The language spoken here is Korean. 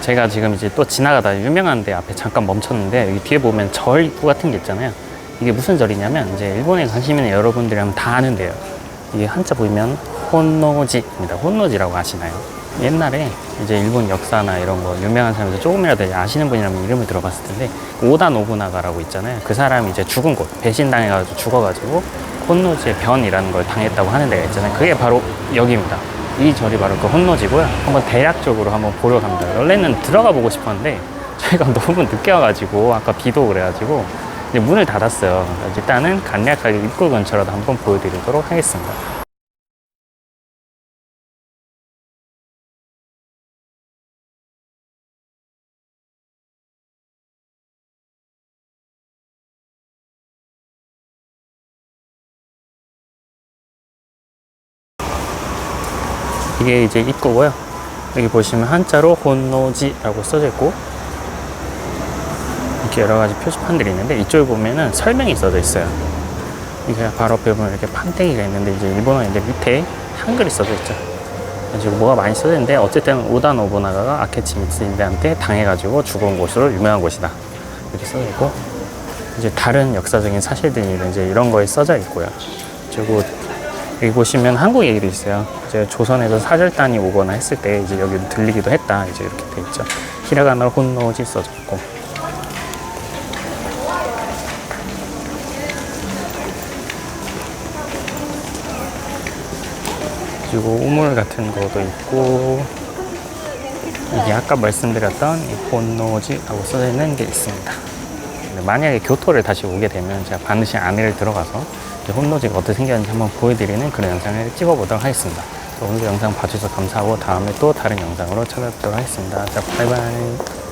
제가 지금 이제 또 지나가다 유명한 데 앞에 잠깐 멈췄는데 여기 뒤에 보면 절 입구 같은 게 있잖아요. 이게 무슨 절이냐면 이제 일본에 관심 있는 여러분들이라면 다 아는데요. 이게 한자 보면 혼노지입니다. 혼노지라고 아시나요? 옛날에 이제 일본 역사나 이런 거 유명한 사람들 조금이라도 아시는 분이라면 이름을 들어봤을 텐데 오다 노부나가라고 있잖아요. 그 사람이 이제 죽은 곳 배신당해가지고 죽어가지고 혼노지의 변이라는 걸 당했다고 하는 데가 있잖아요. 그게 바로 여기입니다. 이 절이 바로 그 혼노지고요. 한번 대략적으로 한번 보러 갑니다. 원래는 들어가 보고 싶었는데 저희가 너무 늦게 와가지고 아까 비도 그래가지고 이제 문을 닫았어요. 일단은 간략하게 입구 근처라도 한번 보여드리도록 하겠습니다. 이게 이제 입구고요. 여기 보시면 한자로 혼노지라고 써져 있고 이렇게 여러 가지 표지판들이 있는데 이쪽에 보면은 설명이 써져 있어요. 이게 바로 옆에 보면 이렇게 판때기가 있는데 이제 일본어인데 밑에 한글이 써져 있죠. 지금 뭐가 많이 써져 있는데 어쨌든 오다 노부나가가 아케치 미츠인데한테 당해가지고 죽은 곳으로 유명한 곳이다. 이렇게 써져 있고 이제 다른 역사적인 사실들이 이제 이런 거에 써져 있고요. 그리고 여기 보시면 한국 얘기도 있어요. 이제 조선에서 사절단이 오거나 했을 때 이제 여기 들리기도 했다. 이제 이렇게 돼 있죠. 히라가나로 혼노지 써져 있고. 그리고 우물 같은 것도 있고 이게 아까 말씀드렸던 이 혼노지라고 써져 있는 게 있습니다. 근데 만약에 교토를 다시 오게 되면 제가 반드시 안에를 들어가서 혼노지가 어떻게 생겼는지 한번 보여드리는 그런 영상을 찍어보도록 하겠습니다. 또 오늘 영상 봐주셔서 감사하고 다음에 또 다른 영상으로 찾아뵙도록 하겠습니다. 자, 바이바이.